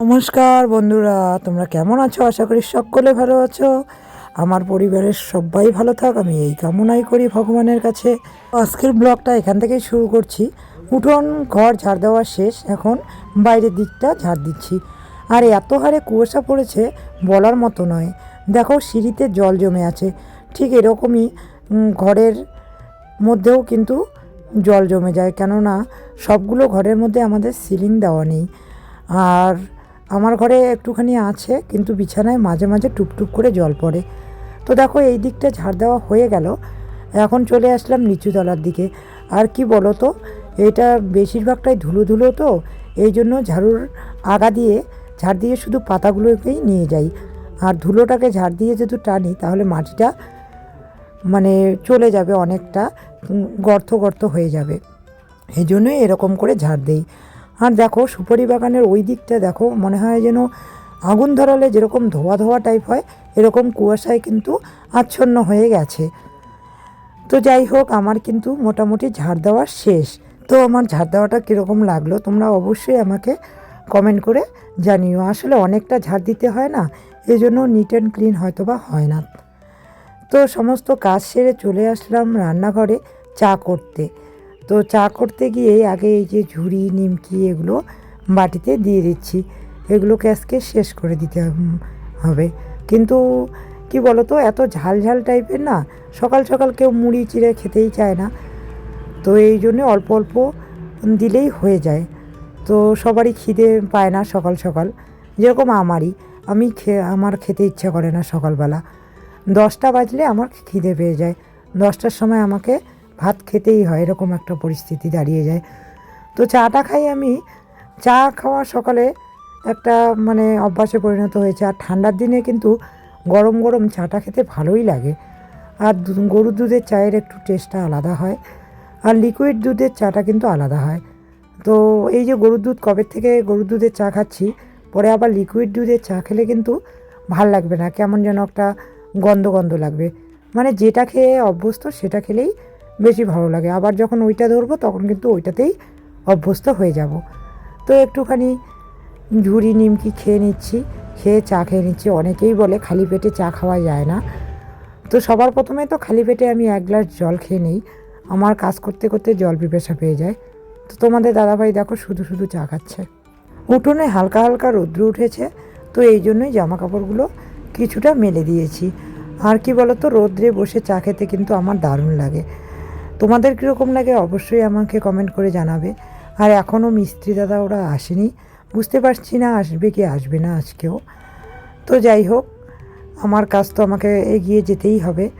নমস্কার বন্ধুরা, তোমরা কেমন আছো? আশা করি সকলে ভালো আছো। আমার পরিবারের সবাই ভালো থাক, আমি এই কামনাই করি ভগবানের কাছে। আজকের ব্লগটা এখান থেকেই শুরু করছি। উঠোন ঘর ঝাড় দেওয়া শেষ, এখন বাইরের দিকটা ঝাড় দিচ্ছি। আর এত হারে কুয়াশা পড়েছে, বলার মতো নয়। দেখো, সিঁড়িতে জল জমে আছে। ঠিক এরকমই ঘরের মধ্যেও কিন্তু জল জমে যায়। কেননা, সবগুলো ঘরের মধ্যে আমাদের সিলিং দেওয়া নেই। আর আমার ঘরে একটুখানি আছে, কিন্তু বিছানায় মাঝে মাঝে টুপটুপ করে জল পড়ে। তো দেখো, এই দিকটা ঝাড় দেওয়া হয়ে গেল। এখন চলে আসলাম নিচুতলার দিকে। আর কি বলো তো, এটা বেশিরভাগটাই ধুলো ধুলো তো, এই জন্য ঝাড়ুর আগা দিয়ে, ঝাড় দিয়ে শুধু পাতাগুলোকেই নিয়ে যাই। আর ধুলোটাকে ঝাড় দিয়ে যদি টানি, তাহলে মাটিটা মানে চলে যাবে অনেকটা গর্ত গর্ত হয়ে যাবে। এই জন্যই এরকম করে ঝাড় দেই। আর দেখো সুপারি বাগানের ওই দিকটা দেখো, মনে হয় যেন আগুন ধরালে যেরকম ধোয়া ধোয়া টাইপ হয়, এরকম কুয়াশায় কিন্তু আচ্ছন্ন হয়ে গেছে। তো যাই হোক, আমার কিন্তু মোটামুটি ঝাড় দেওয়া শেষ। তো আমার ঝাড় দেওয়াটা কীরকম লাগল তোমরা অবশ্যই আমাকে কমেন্ট করে জানিও। আসলে অনেকটা ঝাড় দিতে হয় না এই জন্য নিট অ্যান্ড ক্লিন হয়তো বা হয় না। তো সমস্ত কাজ সেরে চলে আসলাম রান্নাঘরে চা করতে। তো চা করতে গিয়ে আগে এই যে ঝুড়ি, নিমকি এগুলো বাটিতে দিয়ে দিচ্ছি। এগুলোকে আজকে শেষ করে দিতে হবে। কিন্তু কি বলো তো এত ঝাল ঝাল টাইপের না, সকাল সকাল কেউ মুড়ি, চিড়ে খেতেই চায় না। তো এই জন্য অল্প অল্প দিলেই হয়ে যায়। তো সবারই খিদে পায় না সকাল সকাল। যেরকম আমারই, আমি আমার খেতে ইচ্ছা করে না সকালবেলা। দশটা বাজলে আমার খিদে পেয়ে যায়। দশটার সময় আমাকে ভাত খেতেই হয়, এরকম একটা পরিস্থিতি দাঁড়িয়ে যায়। তো চাটা খাই আমি। চা খাওয়া সকালে একটা মানে অভ্যাসে পরিণত হয়েছে। আর ঠান্ডার দিনে কিন্তু গরম গরম চাটা খেতে ভালোই লাগে। আর গরুর দুধের চায়ের একটু টেস্টটা আলাদা হয়। আর লিকুইড দুধের চাটা কিন্তু আলাদা হয়। তো এই যে গরুর দুধ কবে থেকে গরুর দুধের চা খাচ্ছি, পরে আবার লিকুইড দুধের চা খেলে কিন্তু ভালো লাগবে না। কেমন যেন একটা গন্ধ গন্ধ লাগবে। মানে যেটা খেয়ে অভ্যস্ত সেটা খেলেই বেশি ভালো লাগে। আবার যখন ওইটা ধরবো, তখন কিন্তু ওইটাতেই অভ্যস্ত হয়ে যাব। তো একটুখানি ঝুড়ি, নিমকি খেয়ে নিচ্ছি। খেয়ে চা খেয়ে নিচ্ছি। অনেকেই বলে খালি পেটে চা খাওয়া যায় না। তো সবার প্রথমে তো খালি পেটে আমি এক গ্লাস জল খেয়ে নিই। আমার কাজ করতে করতে জল পিপাসা পেয়ে যায়। তো তোমাদের দাদাভাই দেখো শুধু শুধু চা খাচ্ছে। উঠোনে হালকা হালকা রৌদ্র উঠেছে। তো এই জন্যই জামা কাপড়গুলো কিছুটা মেলে দিয়েছি। আর কি বলতো, রৌদ্রে বসে চা খেতে কিন্তু আমার দারুণ লাগে। তোমাদের কীরকম লাগে অবশ্যই আমাকে কমেন্ট করে জানাবে। আর এখনও মিস্ত্রি দাদা ওরা আসেনি। বুঝতে পারছি না আসবে কি আসবে না আজকেও। তো যাই হোক, আমার কাজ তো আমাকে এগিয়ে যেতেই হবে।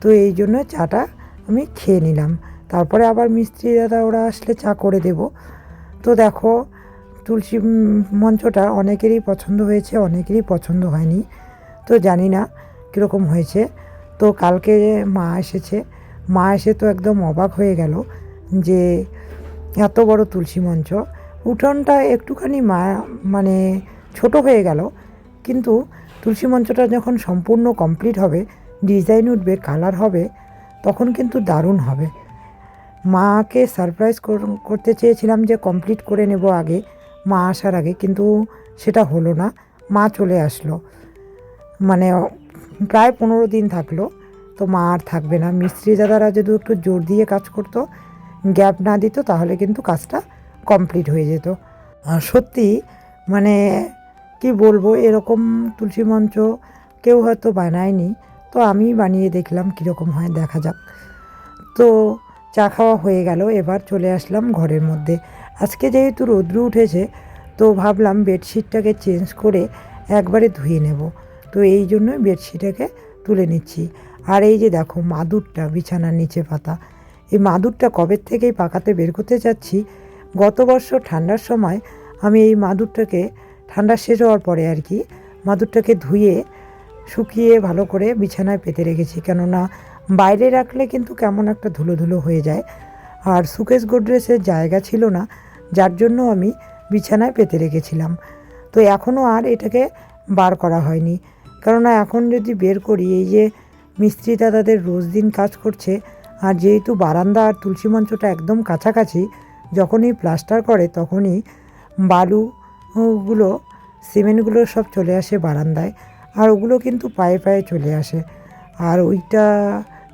তো এই জন্য চাটা আমি খেয়ে নিলাম। তারপরে আবার মিস্ত্রি দাদা ওরা আসলে চা করে দেব। তো দেখো, তুলসী মঞ্চটা অনেকেরই পছন্দ হয়েছে, অনেকেরই পছন্দ হয়নি। তো জানি না কীরকম হয়েছে। তো কালকে মা এসেছে। মা এসে তো একদম অবাক হয়ে গেল যে এত বড় তুলসী মঞ্চ। উঠোনটা একটুখানি মা মানে ছোট হয়ে গেল। কিন্তু তুলসী মঞ্চটা যখন সম্পূর্ণ কমপ্লিট হবে, ডিজাইন উঠবে, কালার হবে, তখন কিন্তু দারুণ হবে। মাকে সারপ্রাইজ করতে চেয়েছিলাম যে কমপ্লিট করে নেব আগে, মা আসার আগে, কিন্তু সেটা হলো না। মা চলে আসলো। মানে প্রায় পনেরো দিন থাকল। তো মা আর থাকবে না। মিস্ত্রি দাদারা যদি একটু জোর দিয়ে কাজ করতো, গ্যাপ না দিত, তাহলে কিন্তু কাজটা কমপ্লিট হয়ে যেত। সত্যি মানে কি বলব, এরকম তুলসী মঞ্চ কেউ হয়তো বানায়নি। তো আমি বানিয়ে দেখলাম কীরকম হয়, দেখা যাক। তো চা খাওয়া হয়ে গেল, এবার চলে আসলাম ঘরের মধ্যে। আজকে যেহেতু রৌদ্র উঠেছে, তো ভাবলাম বেডশিটটাকে চেঞ্জ করে একবারে ধুয়ে নেব। তো এই জন্যই বেডশিটটাকে তুলে নিচ্ছি। আর এই যে দেখো মাদুরটা, বিছানার নিচে পাতা, এই মাদুরটা কবে থেকেই পাকাতে বের করতে যাচ্ছি গত বছর ঠান্ডার সময় আমি এই মাদুরটাকে, ঠান্ডা শেষ হওয়ার পরে আর কি, মাদুরটাকে ধুয়ে, শুকিয়ে ভালো করে বিছানায় পেতে রেখেছি। কেননা বাইরে রাখলে কিন্তু কেমন একটা ধুলো ধুলো হয়ে যায়। আর সুকেশ গোড্রেসের জায়গা ছিল না, যার জন্য আমি বিছানায় পেতে রেখেছিলাম। তো এখনও আর এটাকে বার করা হয়নি। কেননা এখন যদি বের করি, এই যে মিস্ত্রি তাদের রোজ দিন কাজ করছে আর যেহেতু বারান্দা আর তুলসী মঞ্চটা একদম কাছাকাছি, যখনই প্লাস্টার করে তখনই বালুগুলো, সিমেন্টগুলো সব চলে আসে বারান্দায় আর ওগুলো কিন্তু পায়ে পায়ে চলে আসে। আর ওইটা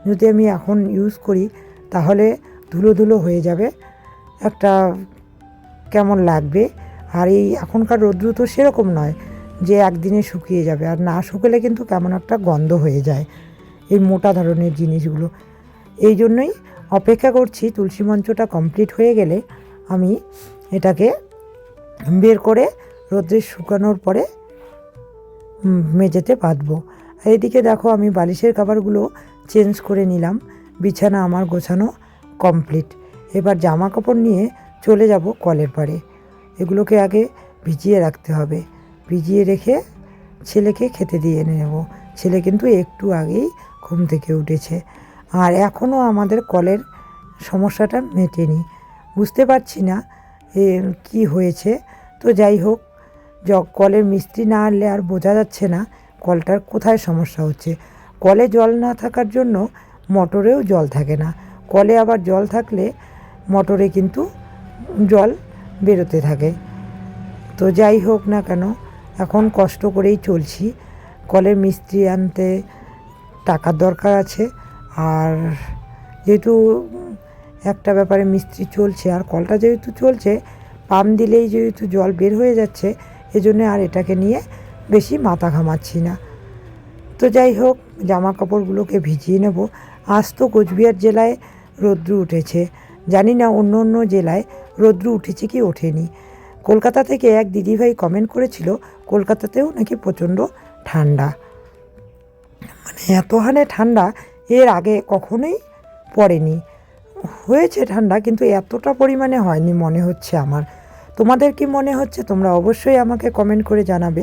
যদি আমি এখন ইউজ করি, তাহলে ধুলো ধুলো হয়ে যাবে। একটা কেমন লাগবে? আর এই এখনকার রৌদ্র তো সেরকম নয় যে একদিনে শুকিয়ে যাবে। আর না শুকলে কিন্তু কেমন একটা গন্ধ হয়ে যায়। এই মোটা ধরনের জিনিসগুলো। এই জন্যই অপেক্ষা করছি তুলসী মঞ্চটা কমপ্লিট হয়ে গেলে আমি এটাকে বের করে রোদ্রে শুকানোর পরে মেঝেতে বাঁধবো। এদিকে দেখো আমি বালিশের কাভারগুলো চেঞ্জ করে নিলাম। বিছানা আমার গোছানো কমপ্লিট এবার জামা কাপড় নিয়ে চলে যাব কলের পাড়ে। এগুলোকে আগে ভিজিয়ে রাখতে হবে। ভিজিয়ে রেখে ছেলেকে খেতে দিয়ে এনে নেব। ছেলে কিন্তু একটু আগেই ঘুম থেকে উঠেছে। আর এখনও আমাদের কলের সমস্যাটা মেটেনি। বুঝতে পারছি না কী হয়েছে। তো যাই হোক, য, কলের মিস্ত্রি না আনলে আর বোঝা যাচ্ছে না কলটার কোথায় সমস্যা হচ্ছে। কলে জল না থাকার জন্য মোটরেও জল থাকে না। কলে আবার জল থাকলে মোটরে কিন্তু জল বেরোতে থাকে। তো যাই হোক না কেন, এখন কষ্ট করেই চলছি। কলের মিস্ত্রি আনতে টাকার দরকার আছে। আর যেহেতু একটা ব্যাপারে মিস্ত্রি চলছে, আর কলটা যেহেতু চলছে, পাম্প দিলেই যেহেতু জল বের হয়ে যাচ্ছে, এজন্য আর এটাকে নিয়ে বেশি মাথা ঘামাচ্ছি না। তো যাই হোক জামা কাপড়গুলোকে ভিজিয়ে নেব। আজ তো কোচবিহার জেলায় রৌদ্র উঠেছে। জানি না অন্য অন্য জেলায় রৌদ্র উঠেছে কি ওঠেনি। কলকাতা থেকে এক দিদিভাই কমেন্ট করেছিল, কলকাতাতেও নাকি প্রচণ্ড ঠান্ডা। মানে এত হানে ঠান্ডা, এর আগে কখনোই পড়েনি। হয়েছে ঠান্ডা, কিন্তু এতটা পরিমাণে হয়নি মনে হচ্ছে আমার। তোমাদের কি মনে হচ্ছে? তোমরা অবশ্যই আমাকে কমেন্ট করে জানাবে।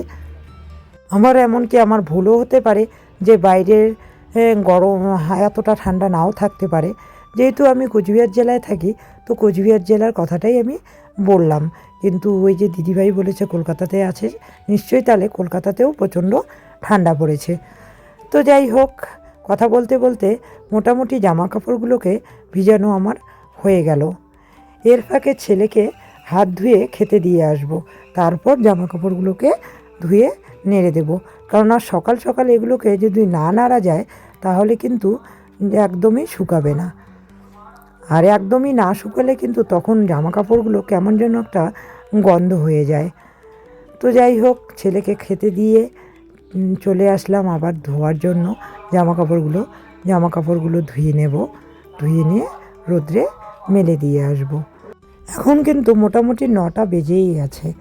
আমার এমনকি আমার ভুলও হতে পারে যে বাইরের গরম এতটা ঠান্ডা নাও থাকতে পারে? যেহেতু আমি কোচবিহার জেলায় থাকি, তো কোচবিহার জেলার কথাটাই আমি বললাম। কিন্তু ওই যে দিদিভাই বলেছে, কলকাতাতে আছে, নিশ্চয়ই তাহলে কলকাতাতেও প্রচণ্ড ঠান্ডা পড়েছে। তো যাই হোক, কথা বলতে বলতে মোটামুটি জামা কাপড়গুলোকে ভিজানো আমার হয়ে গেল। এর ফাঁকে ছেলেকে হাত ধুয়ে খেতে দিয়ে আসব। তারপর জামা কাপড়গুলোকে ধুয়ে নেড়ে দেব। কারণ আর সকাল সকাল এগুলোকে যদি না নাড়া যায়, তাহলে কিন্তু একদমই শুকাবে না। আর একদমই না শুকালে কিন্তু তখন জামা কাপড়গুলো কেমন যেন একটা গন্ধ হয়ে যায়। তো যাই হোক, ছেলেকে খেতে দিয়ে চলে আসলাম আবার ধোয়ার জন্য জামা কাপড়গুলো জামা কাপড়গুলো ধুয়ে নেব, ধুয়ে নিয়ে রোদ্রে মেলে দিয়ে আসব। এখন কিন্তু মোটামুটি নটা বেজেই আছে।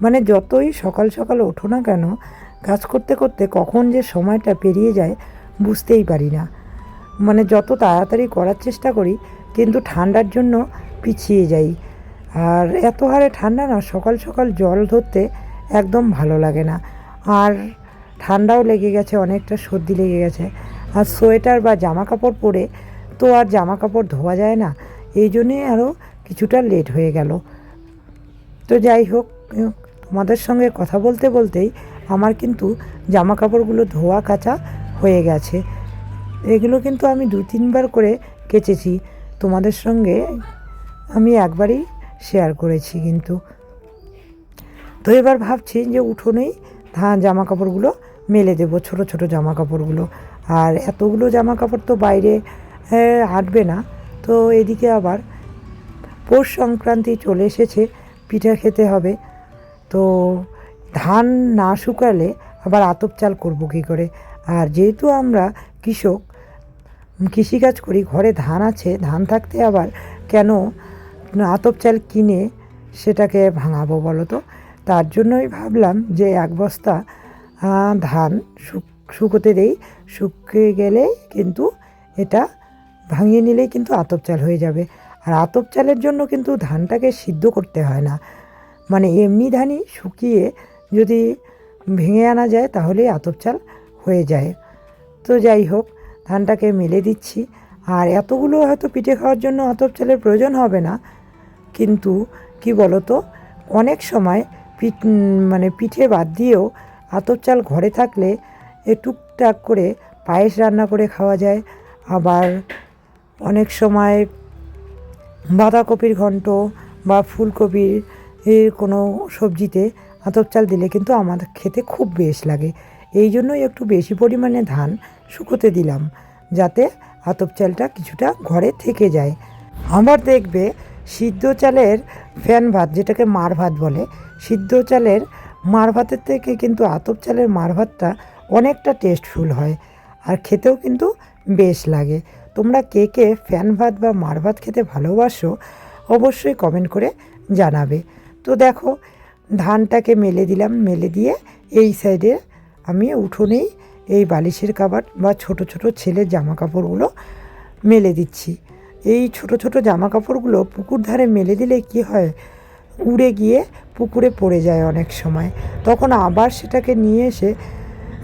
মানে যতই সকাল সকাল ওঠো না কেন, কাজ করতে করতে কখন যে সময়টা পেরিয়ে যায় বুঝতেই পারি না। মানে যত তাড়াতাড়ি করার চেষ্টা করি, কিন্তু ঠান্ডার জন্য পিছিয়ে যাই। আর এত হারে ঠান্ডা না, সকাল সকাল জল ধরতে একদম ভালো লাগে না। আর ঠান্ডাও লেগে গেছে, অনেকটা সর্দি লেগে গেছে। আর সোয়েটার বা জামা কাপড় পরে তো আর জামা কাপড় ধোয়া যায় না, এই জন্যে আরও কিছুটা লেট হয়ে গেল। তো যাই হোক তোমাদের সঙ্গে কথা বলতে বলতেই আমার কিন্তু জামা কাপড়গুলো ধোয়া কাচা হয়ে গেছে। এগুলো কিন্তু আমি দু তিনবার করে কেচেছি। তোমাদের সঙ্গে আমি একবারই শেয়ার করেছি কিন্তু। তো এবার ভাবছি যে উঠোনেই ধান জামা কাপড়গুলো মেলে দেবো ছোট ছোট জামা কাপড়গুলো আর এতগুলো জামা কাপড় তো বাইরে হাঁটবে না। তো এদিকে আবার পৌষ সংক্রান্তি চলে এসেছে, পিঠা খেতে হবে। তো ধান না শুকালে আবার আতপ চাল করব কী করে? আর যেহেতু আমরা কৃষক, কৃষিকাজ করি, ঘরে ধান আছে, ধান থাকতে আবার কেন আতপ চাল কিনে সেটাকে ভাঙাবো বলো তো? তার জন্যই ভাবলাম যে এক বস্তা ধান শুক- শুকোতে দেই। শুকিয়ে গেলে কিন্তু এটা ভাঙিয়ে নিলেই কিন্তু আতপ চাল হয়ে যাবে। আর আতপ চালের জন্য কিন্তু ধানটাকে সিদ্ধ করতে হয় না। মানে এমনি ধানই শুকিয়ে যদি ভেঙে আনা যায় তাহলেই আতপ চাল হয়ে যায়। তো যাই হোক, ধানটাকে মেলে দিচ্ছি। আর এতগুলো হয়তো পিঠে খাওয়ার জন্য আতপ চালের প্রয়োজন হবে না। কিন্তু কি বলো তো অনেক সময় পিঠ মানে পিঠে বাদ দিয়েও আতপ চাল ঘরে থাকলে এ টুকটাক করে পায়েস রান্না করে খাওয়া যায়। আবার অনেক সময় বাঁধাকপির ঘন্ট বা ফুলকপির কোনো সবজিতে আতপ চাল দিলে কিন্তু আমাদের খেতে খুব বেশ লাগে। এই জন্যই একটু বেশি পরিমাণে ধান শুকোতে দিলাম, যাতে আতপ চালটা কিছুটা ঘরে থেকে যায়। আবার দেখবে সিদ্ধ চালের ফ্যান ভাত, যেটাকে মার ভাত বলে, সিদ্ধ চালের মার ভাতের থেকে কিন্তু আতপ চালের মার ভাতটা অনেকটা টেস্টফুল হয় আর খেতেও কিন্তু বেশ লাগে। তোমরা কে কে ফ্যান ভাত বা মার ভাত খেতে ভালোবাসো অবশ্যই কমেন্ট করে জানাবে। তো দেখো, ধানটাকে মেলে দিলাম, মেলে দিয়ে এই সাইডে আমি উঠোনেই এই বালিশের কাবার বা ছোট ছোট ছেলের জামা কাপড়গুলো মেলে দিচ্ছি। এই ছোট ছোট জামা কাপড়গুলো পুকুর ধারে মেলে দিলে কি হয়? উড়ে গিয়ে পুকুরে পড়ে যায় অনেক সময়। তখন আবার সেটাকে নিয়ে এসে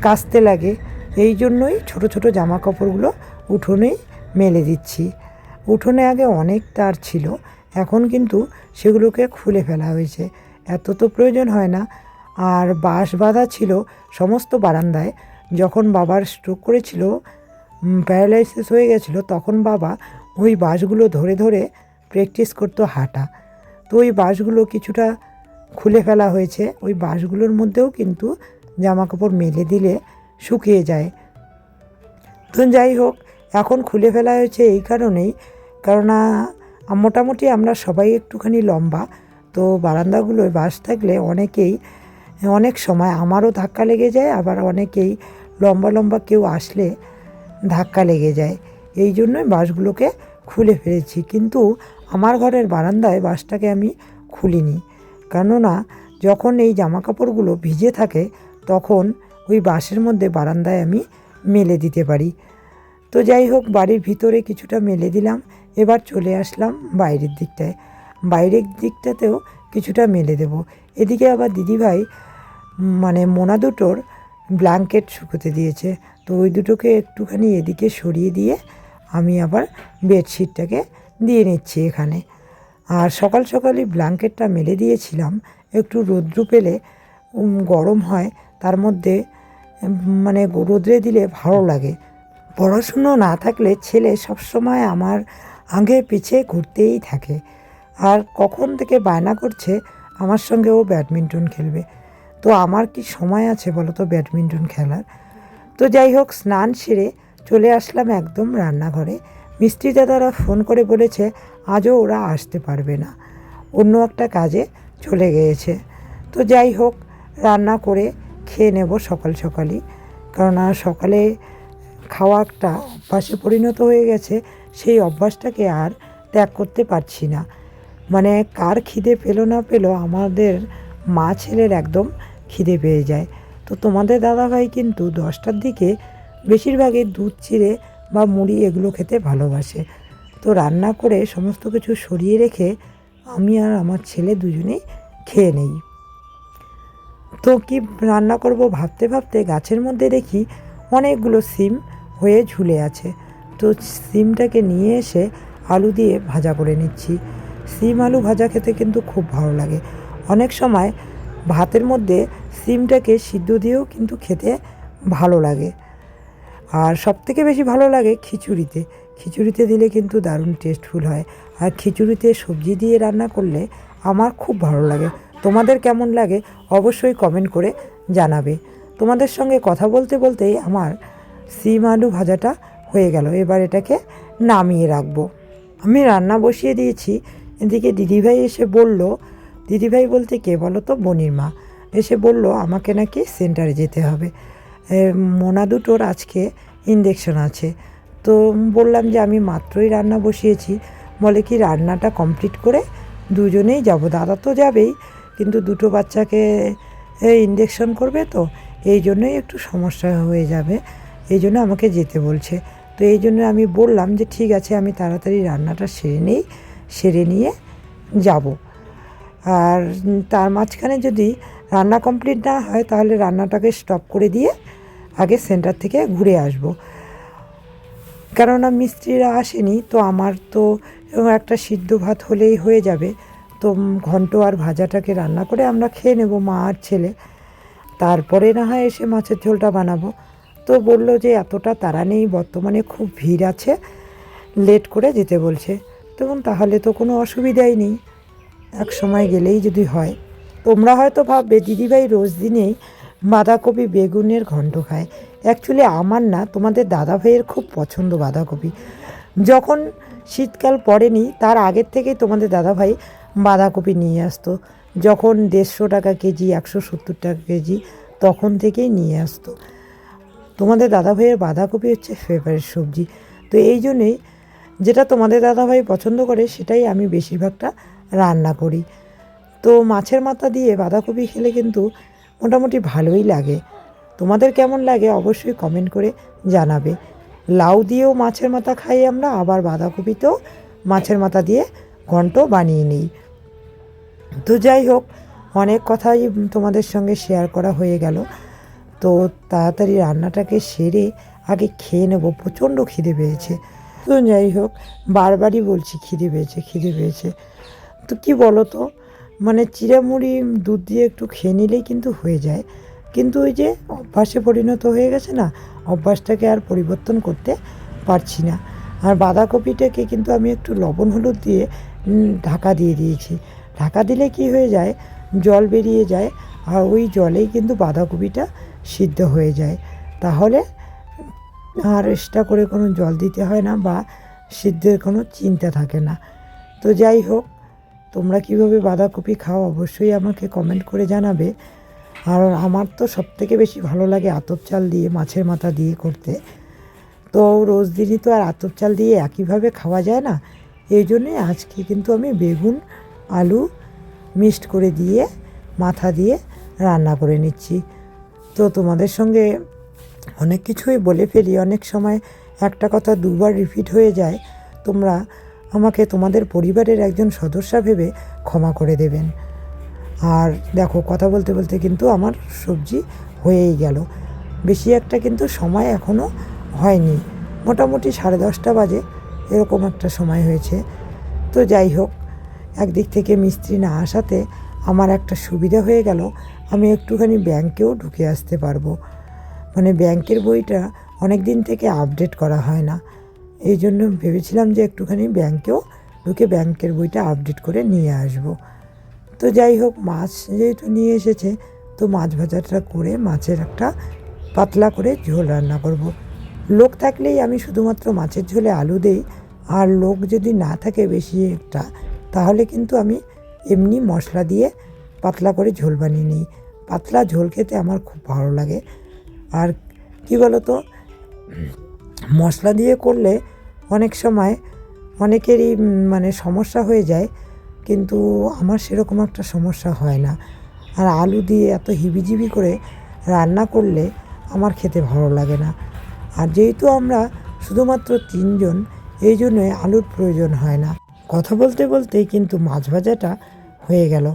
কাচতে লাগে। এই জন্যই ছোট ছোট জামা কাপড়গুলো উঠোনেই মেলে দিচ্ছি। উঠোনে আগে অনেক তার ছিল, এখন কিন্তু সেগুলোকে খুলে ফেলা হয়েছে। এত তো প্রয়োজন হয় না। আর বাঁশ বাঁধা ছিল সমস্ত বারান্দায়। যখন বাবার স্ট্রোক করেছিল প্যারালাইসিস হয়ে গেছিল, তখন বাবা ওই বাঁশগুলো ধরে ধরে প্র্যাকটিস করতো হাঁটা। তো ওই বাঁশগুলো কিছুটা খুলে ফেলা হয়েছে। ওই বাঁশগুলোর মধ্যেও কিন্তু জামা কাপড় মেলে দিলে শুকিয়ে যায়। তো যাই হোক, এখন খুলে ফেলা হয়েছে এই কারণেই। কেননা, মোটামুটি আমরা সবাই একটুখানি লম্বা, তো বারান্দাগুলোয় বাস থাকলে অনেকেই, অনেক সময় আমারও ধাক্কা লেগে যায়, আবার অনেকেই লম্বা লম্বা কেউ আসলে ধাক্কা লেগে যায়। এই জন্যই বাসগুলোকে খুলে ফেলেছি। কিন্তু আমার ঘরের বারান্দায় বাসটাকে আমি খুলিনি। কেননা যখন এই জামা কাপড়গুলো ভিজে থাকে, তখন ওই বাসের মধ্যে বারান্দায় আমি মেলে দিতে পারি। তো যাই হোক, বাড়ির ভিতরে কিছুটা মেলে দিলাম। এবার চলে আসলাম বাইরের দিকটায়। বাইরের দিকটাতেও কিছুটা মেলে দেব। এদিকে আবার দিদিভাই মানে মোনা দুটোর ব্ল্যাঙ্কেট শুকোতে দিয়েছে। তো ওই দুটোকে একটুখানি এদিকে সরিয়ে দিয়ে আমি আবার বেডশিটটাকে দিয়ে নিচ্ছি এখানে। আর সকাল সকালই ব্ল্যাঙ্কেটটা মেলে দিয়েছিলাম। একটু রৌদ্র পেলে গরম হয়, তার মধ্যে মানে রোদ্রে দিলে ভালো লাগে। পড়াশুনো না থাকলে ছেলে সবসময় আমার আগে পিছে ঘুরতেই থাকে। আর কখন থেকে বায়না করছে, আমার সঙ্গে ও ব্যাডমিন্টন খেলবে। তো আমার কি সময় আছে বলো তো ব্যাডমিন্টন খেলার? তো যাই হোক, স্নান সেরে চলে আসলাম একদম রান্নাঘরে। মিস্ত্রি দাদারা ফোন করে বলেছে, আজও ওরা আসতে পারবে না। অন্য একটা কাজে চলে গিয়েছে। তো যাই হোক, রান্না করে খেয়ে নেব সকাল সকালই। কেননা সকালে খাওয়া একটা অভ্যাসে পরিণত হয়ে গেছে, সেই অভ্যাসটাকে আর ত্যাগ করতে পারছি না। মানে কার খিদে পেল না পেল, আমাদের মা ছেলের একদম খিদে পেয়ে যায়। তো তোমাদের দাদাভাই কিন্তু দশটার দিকে বেশিরভাগই দুধ চিড়ে বা মুড়ি এগুলো খেতে ভালোবাসে। তো রান্না করে সমস্ত কিছু সরিয়ে রেখে আমি আর আমার ছেলে দুজনেই খেয়ে নেই। তো কি রান্না করব ভাবতে ভাবতে গাছের মধ্যে দেখি অনেকগুলো সিম হয়ে ঝুলে আছে। তো সিমটাকে নিয়ে এসে আলু দিয়ে ভাজা করে নিচ্ছি। সিম আলু ভাজা খেতে কিন্তু খুব ভালো লাগে। অনেক সময় ভাতের মধ্যে সিমটাকে সিদ্ধ দিয়েও কিন্তু খেতে ভালো লাগে। আর সবথেকে বেশি ভালো লাগে খিচুড়িতে। খিচুড়িতে দিলে কিন্তু দারুণ টেস্টফুল হয়। আর খিচুড়িতে সবজি দিয়ে রান্না করলে আমার খুব ভালো লাগে। তোমাদের কেমন লাগে অবশ্যই কমেন্ট করে জানাবে। তোমাদের সঙ্গে কথা বলতে বলতেই আমার সিম আলু ভাজাটা হয়ে গেল। এবার এটাকে নামিয়ে রাখব। আমি রান্না বসিয়ে দিয়েছি। এদিকে দিদিভাই এসে বলল, দিদিভাই বলতে কে বলো তো? বনির মা। এসে বলল, আমাকে নাকি সেন্টারে যেতে হবে। মোনা দুটোর আজকে ইঞ্জেকশন আছে। তো বললাম যে আমি মাত্রই রান্না বসিয়েছি। বলে কি, রান্নাটা কমপ্লিট করে দুজনেই যাব। দাদা তো যাবেই, কিন্তু দুটো বাচ্চাকে ইঞ্জেকশন করবে তো, এই জন্যই একটু সমস্যা হয়ে যাবে। এই জন্য আমাকে যেতে বলছে। তো এই জন্য আমি বললাম যে, ঠিক আছে, আমি তাড়াতাড়ি রান্নাটা সেরে নিই, সেরে নিয়ে যাব। আর তার মাঝখানে যদি রান্না কমপ্লিট না হয়, তাহলে রান্নাটাকে স্টপ করে দিয়ে আগে সেন্টার থেকে ঘুরে আসব। কেননা মিস্ত্রিরা আসেনি, তো আমার তো একটা সিদ্ধ ভাত হলেই হয়ে যাবে। তো ঘন্ট আর ভাজাটাকে রান্না করে আমরা খেয়ে নেব মা আর ছেলে। তারপরে না হয় এসে মাছের ঝোলটা বানাবো। তো বলল যে এতটা তারা নেই, বর্তমানে খুব ভিড় আছে লেট করে যেতে বলছে। তখন তাহলে তো কোনো অসুবিধাই নেই। এক সময় গেলেই যদি হয়। তোমরা হয়তো ভাববে, দিদিভাই রোজ দিনেই বাঁধাকপি বেগুনের ঘন্ট খায়। অ্যাকচুয়ালি আমার না, তোমাদের দাদা ভাইয়ের খুব পছন্দ বাঁধাকপি। যখন শীতকাল পড়েনি, তার আগের থেকেই তোমাদের দাদা ভাই বাঁধাকপি নিয়ে আসতো। যখন দেড়শো টাকা কেজি, একশো সত্তর টাকা কেজি, তখন থেকেই নিয়ে আসতো। তোমাদের দাদা ভাইয়ের বাঁধাকপি হচ্ছে ফেভারিট সবজি। তো এই জন্যেই যেটা তোমাদের দাদা ভাই পছন্দ করে, সেটাই আমি বেশিরভাগটা রান্না করি। তো মাছের মাথা দিয়ে বাঁধাকপি খেলে কিন্তু মোটামুটি ভালোই লাগে। তোমাদের কেমন লাগে অবশ্যই কমেন্ট করে জানাবে। লাউ দিয়েও মাছের মাথা খাই আমরা, আবার বাঁধাকপিতেও মাছের মাথা দিয়ে ঘন্ট বানিয়ে নিই। তো যাই হোক, অনেক কথাই তোমাদের সঙ্গে শেয়ার করা হয়ে গেল। তো তাড়াতাড়ি রান্নাটাকে সেরে আগে খেয়ে নেব, প্রচণ্ড খিদে পেয়েছে। তো যাই হোক, বারবারই বলছি খিদে পেয়েছে খিদে পেয়েছে। তো কি বলো তো মানে চিড়ামুড়ি, দুধ দিয়ে একটু খেয়ে নিলেই কিন্তু হয়ে যায়। কিন্তু ওই যে অভ্যাসে পরিণত হয়ে গেছে না, অভ্যাসটাকে আর পরিবর্তন করতে পারছি না। আর বাঁধাকপিটাকে কিন্তু আমি একটু লবণ হলুদ দিয়ে ঢাকা দিয়ে দিয়েছি। ঢাকা দিলে কি হয়ে যায়? জল বেরিয়ে যায় আর ওই জলেই কিন্তু বাঁধাকপিটা সিদ্ধ হয়ে যায়। তাহলে আর এক্সট্রা করে কোনো জল দিতে হয় না বা সিদ্ধের কোনো চিন্তা থাকে না। তো যাই হোক তোমরা কীভাবে বাঁধাকপি খাও অবশ্যই আমাকে কমেন্ট করে জানাবে। আর আমার তো সবথেকে বেশি ভালো লাগে আতপ চাল দিয়ে, মাছের মাথা দিয়ে করতে। তো রোজ দিনই তো আর আতপ চাল দিয়ে একইভাবে খাওয়া যায় না। এই জন্যে আজকে কিন্তু আমি বেগুন, আলু মিক্সড করে দিয়ে, মাথা দিয়ে রান্না করে নিচ্ছি। তো তোমাদের সঙ্গে অনেক কিছুই বলে ফেলি। অনেক সময় একটা কথা দুবার রিপিট হয়ে যায়। তোমরা আমাকে তোমাদের পরিবারের একজন সদস্য ভেবে ক্ষমা করে দেবেন। আর দেখো, কথা বলতে বলতে কিন্তু আমার সবজি হয়েই গেল। বেশি একটা কিন্তু সময় এখনও হয়নি। মোটামুটি সাড়ে দশটা বাজে, এরকম একটা সময় হয়েছে। তো যাই হোক, একদিক থেকে মিস্ত্রি না আসাতে আমার একটা সুবিধা হয়ে গেল। আমি একটুখানি ব্যাংকেও ঢুকে আসতে পারব। মানে ব্যাংকের বইটা অনেক দিন থেকে আপডেট করা হয় না। এই জন্য ভেবেছিলাম যে একটুখানি ব্যাংকেও ঢুকে ব্যাংকের বইটা আপডেট করে নিয়ে আসব। তো যাই হোক, মাছ যেহেতু নিয়ে এসেছে, তো মাছ ভাজাটা করে মাছের একটা পাতলা করে ঝোল রান্না করব। লোক থাকলেই আমি শুধুমাত্র মাছের ঝোলে আলু দেই, আর লোক যদি না থাকে বেশি একটা, তাহলে কিন্তু আমি এমনি মশলা দিয়ে পাতলা করে ঝোল বানিয়ে নিই। পাতলা ঝোল খেতে আমার খুব ভালো লাগে। আর কি বলো তো মশলা দিয়ে করলে অনেক সময় অনেকেরই মানে সমস্যা হয়ে যায়, কিন্তু আমার সেরকম একটা সমস্যা হয় না। আর আলু দিয়ে এত হিবিজিবি করে রান্না করলে আমার খেতে ভালো লাগে না। আর যেহেতু আমরা শুধুমাত্র তিনজন, এই জন্যই আলুর প্রয়োজন হয় না। কথা বলতে বলতেই কিন্তু মাছ ভাজাটা হয়ে গেল।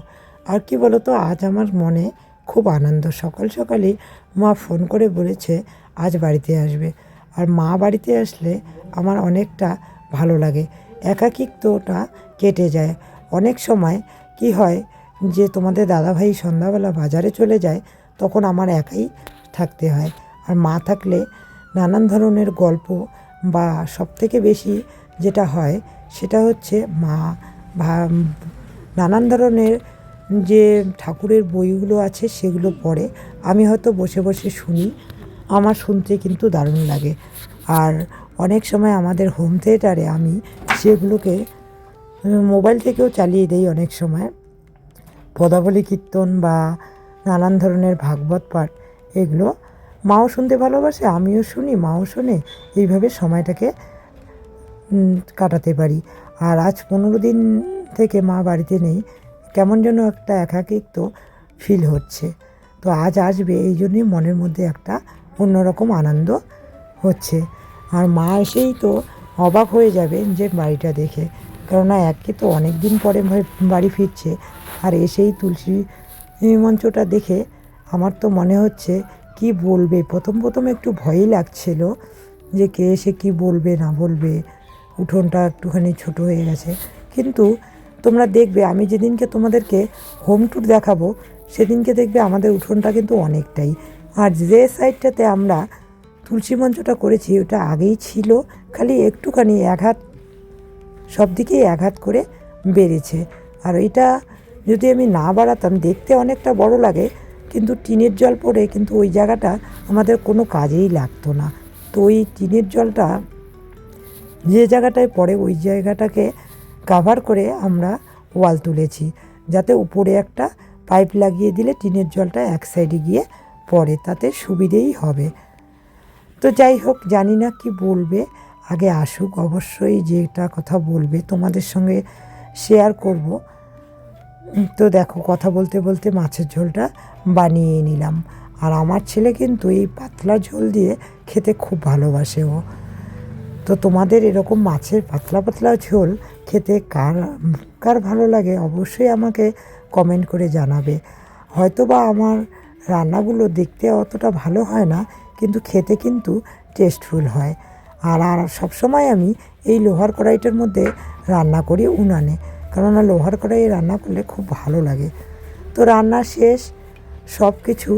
আর কি বলো তো আজ আমার মনে খুব আনন্দ। সকাল সকালই মা ফোন করে বলেছে, আজ বাড়িতে আসবে। আর মা বাড়িতে আসলে আমার অনেকটা ভালো লাগে। একাকিত্বটা কেটে যায়। অনেক সময় কি হয় যে তোমাদের দাদাভাই সন্ধ্যাবেলা বাজারে চলে যায়, তখন আমার একাই থাকতে হয়। আর মা থাকলে নানান ধরনের গল্প বা সবথেকে বেশি যেটা হয় সেটা হচ্ছে মা নানান ধরনের যে ঠাকুরের বইগুলো আছে সেগুলো পড়ে। আমি হয়তো বসে বসে শুনি আমার শুনতে কিন্তু দারুণ লাগে। আর অনেক সময় আমাদের হোম থিয়েটারে আমি সেগুলোকে মোবাইল থেকেও চালিয়ে দেই অনেক সময়। পদাবলী কীর্তন বা নানান ধরনের ভাগবত পাঠ, এগুলো মাও শুনতে ভালোবাসে, আমিও শুনি, মাও শোনে, এইভাবে সময়টাকে কাটাতে পারি। আর আজ পনেরো দিন থেকে মা বাড়িতে নেই, কেমন যেন একটা একাকিত্ব ফিল হচ্ছে। তো আজ আসবে, এই জন্যই মনের মধ্যে একটা অন্যরকম আনন্দ হচ্ছে। আর মা এসেই তো অবাক হয়ে যাবে যে বাড়িটা দেখে। কেননা একে তো অনেক দিন পরে বাড়ি ফিরছে। আর এসেই তুলসী মঞ্চটা দেখে আমার তো মনে হচ্ছে, কি বলবে? প্রথম প্রথম একটু ভয়ই লাগছিল যে কে এসে কি বলবে, না বলবে। উঠোনটা একটুখানি ছোট হয়ে গেছে। কিন্তু তোমরা দেখবে, আমি যেদিনকে তোমাদেরকে হোম ট্যুর দেখাবো, সেদিনকে দেখবে আমাদের উঠোনটা কিন্তু অনেকটাই আর যে সাইডটাতে আমরা তুলসী মঞ্চটা করেছি, ওটা আগেই ছিল, খালি একটুখানি এক হাত সব দিকেই এক হাত করে বেড়েছে। আর এটা যদি আমি না বাড়াতাম, দেখতে অনেকটা বড় লাগে, কিন্তু টিনের জল পড়ে, কিন্তু ওই জায়গাটা আমাদের কোনো কাজেই লাগতো না। তো ওই টিনের জলটা যে জায়গাটায় পড়ে, ওই জায়গাটাকে কাভার করে আমরা ওয়াল তুলেছি। যাতে উপরে একটা পাইপ লাগিয়ে দিলে টিনের জলটা এক সাইডে গিয়ে পড়ে তাতে সুবিধেই হবে। তো যাই হোক, জানি না কি বলবে। আগে আসুক, অবশ্যই যেটা কথা বলবে তোমাদের সঙ্গে শেয়ার করব। তো দেখো, কথা বলতে বলতে মাছের ঝোলটা বানিয়ে নিলাম। আর আমার ছেলে কিন্তু এই পাতলা ঝোল দিয়ে খেতে খুব ভালোবাসে ও। তো তোমাদের এরকম মাছের পাতলা পাতলা ঝোল খেতে কার কার ভালো লাগে অবশ্যই আমাকে কমেন্ট করে জানাবে। হয়তো বা আমার রান্নাগুলো দেখতে অতটা ভালো হয় না, কিন্তু খেতে কিন্তু টেস্টফুল হয়। আর আর সবসময় আমি এই লোহার কড়াইটার মধ্যে রান্না করি উনানে, কেননা লোহার কড়াইয়ে রান্না করলে খুব ভালো লাগে। তো রান্না শেষ সব কিছু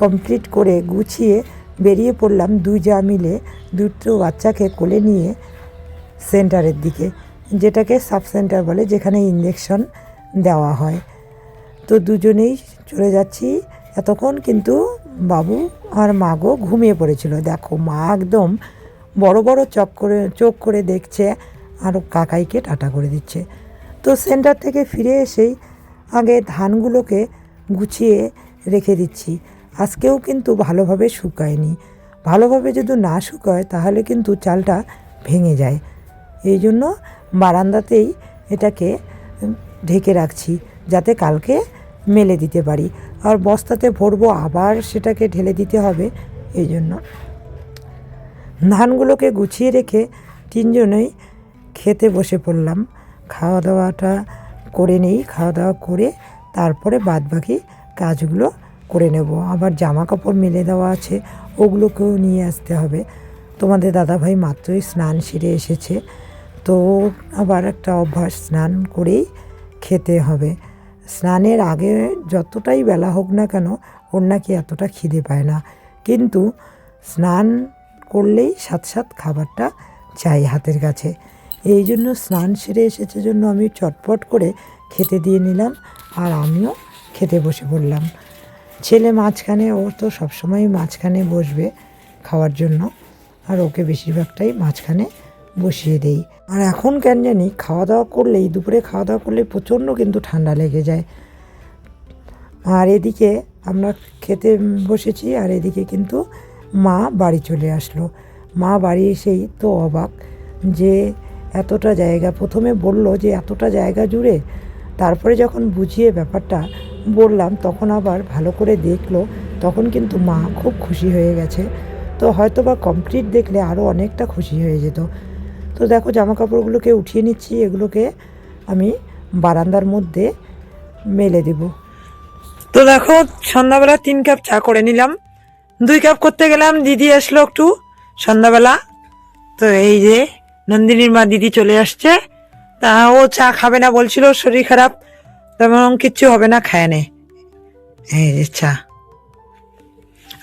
কমপ্লিট করে গুছিয়ে বেরিয়ে পড়লাম দুই যা মিলে দুটো বাচ্চাকে কোলে নিয়ে সেন্টারের দিকে, যেটাকে সাব সেন্টার বলে, যেখানে ইঞ্জেকশন দেওয়া হয়। তো দুজনেই চলে যাচ্ছি এতক্ষণ কিন্তু বাবু আর মাগো ঘুমিয়ে পড়েছিল। দেখো, মা একদম বড় বড় চক করে, চোখ করে দেখছে আর কাকাইকে টাটা করে দিচ্ছে। তো সেন্টার থেকে ফিরে এসেই আগে ধানগুলোকে গুছিয়ে রেখে দিচ্ছি। আজকেও কিন্তু ভালোভাবে শুকায়নি। ভালোভাবে যদি না শুকায়, তাহলে কিন্তু চালটা ভেঙে যায়। এই জন্য বারান্দাতেই এটাকে ঢেকে রাখছি, যাতে কালকে মেলে দিতে পারি। আর বস্তাতে ভরবো, আবার সেটাকে ঢেলে দিতে হবে। এই জন্য ধানগুলোকে গুছিয়ে রেখে তিনজনেই খেতে বসে পড়লাম। খাওয়া দাওয়াটা করে নেই খাওয়া দাওয়া করে তারপরে বাদবাকি কাজগুলো করে নেব। আবার জামা কাপড় মেলে দেওয়া আছে, ওগুলোকেও নিয়ে আসতে হবে। তোমাদের দাদাভাই মাত্রই স্নান সেরে এসেছে, তো আবার একটা অভ্যাস, স্নান করেই খেতে হবে। স্নানের আগে যতটাই বেলা হোক না কেন ওর নাকি এতটা খিদে পায় না। কিন্তু স্নান করলেই সাথ সাথ খাবারটা চাই হাতের কাছে। এই জন্য স্নান সেরে এসেছে জন্য আমি চটপট করে খেতে দিয়ে নিলাম আর আমিও খেতে বসে পড়লাম। ছেলে মাঝখানে, ও তো সবসময় মাঝখানে বসবে খাওয়ার জন্য, আর ওকে বেশিরভাগটাই মাঝখানে বসিয়ে দেই। আর এখন কেন জানি খাওয়া দাওয়া করলেই, দুপুরে খাওয়া দাওয়া করলে প্রচণ্ড কিন্তু ঠান্ডা লেগে যায়। আর এদিকে আমরা খেতে বসেছি, আর এদিকে কিন্তু মা বাড়ি চলে আসলো। মা বাড়ি এসেই তো অবাক যে এতটা জায়গা। প্রথমে বলল যে, এতটা জায়গা জুড়ে? তারপরে যখন বুঝিয়ে ব্যাপারটা বললাম, তখন আবার ভালো করে দেখল, তখন কিন্তু মা খুব খুশি হয়ে গেছে। তো হয়তো বা কমপ্লিট দেখলে আরও অনেকটা খুশি হয়ে যেত। তো দেখো জামা কাপড়গুলোকে উঠিয়ে নিচ্ছি, এগুলোকে আমি বারান্দার মধ্যে মেলে দেবো। তো দেখো সন্ধ্যাবেলা তিন কাপ চা করে নিলাম। দুই কাপ করতে গেলাম, দিদি আসলো একটু সন্ধ্যাবেলা। তো এই যে নন্দিনীর মা দিদি চলে আসছে। তা ও চা খাবে না বলছিল, শরীর খারাপ। তেমন কিচ্ছু হবে না, খায় নে। এই যে চা।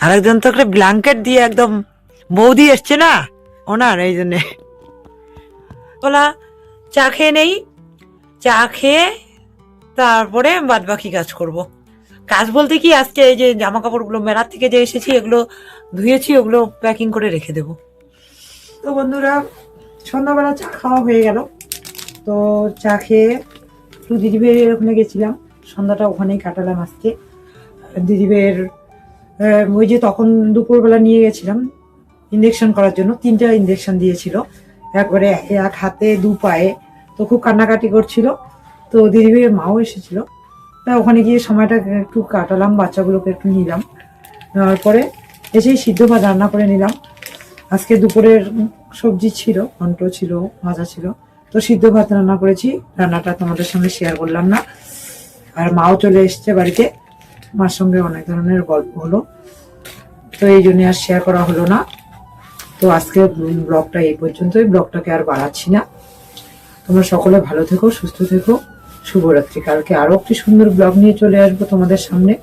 আরেকজন তো একটা ব্ল্যাঙ্কেট দিয়ে একদম বৌদি এসছে না, ওনার, এই জন্যে। ওলা চা খেয়ে নেই চা খেয়ে তারপরে বাদ বাকি কাজ করব। কাজ বলতে কি আজকে এই যে জামা কাপড়গুলো মেলার থেকে যে এসেছি এগুলো ধুয়েছি ওগুলো প্যাকিং করে রেখে দেব। তো বন্ধুরা সন্ধ্যাবেলা চা খাওয়া হয়ে গেল। তো চা খেয়ে একটু দিদিবের ওখানে গেছিলাম। সন্ধ্যাটা ওখানেই কাটালাম আজকে। আহ, ওই যে তখন দুপুরবেলা নিয়ে গেছিলাম ইঞ্জেকশন করার জন্য তিনটা ইঞ্জেকশন দিয়েছিল। একবারে এক হাতে দু পায়ে তো খুব কান্নাকাটি করছিল। তো দিদিভাইয়ের মাও এসেছিল। তা ওখানে গিয়ে সময়টা একটু কাটালাম, বাচ্চাগুলোকে একটু নিলাম। নেওয়ার পরে এসেই সিদ্ধ ভাত রান্না করে নিলাম। আজকে দুপুরের সবজি ছিল, ঘন্ট ছিল, ভাজা ছিল। তো সিদ্ধ ভাত রান্না করেছি। রান্নাটা তোমাদের সঙ্গে শেয়ার করলাম না। আর মাও চলে এসছে বাড়িতে। মার সঙ্গে অনেক ধরনের গল্প হলো। তো এই জন্য আর শেয়ার করা হলো না। তো আজকে ব্লগটা এই পর্যন্তই। ব্লগটাকে আর বাড়াচ্ছি না। তোমরা সকলে ভালো থেকো, সুস্থ থেকো। শুভরাত্রি। কালকে আরও একটি সুন্দর ব্লগ নিয়ে চলে আসব তোমাদের সামনে।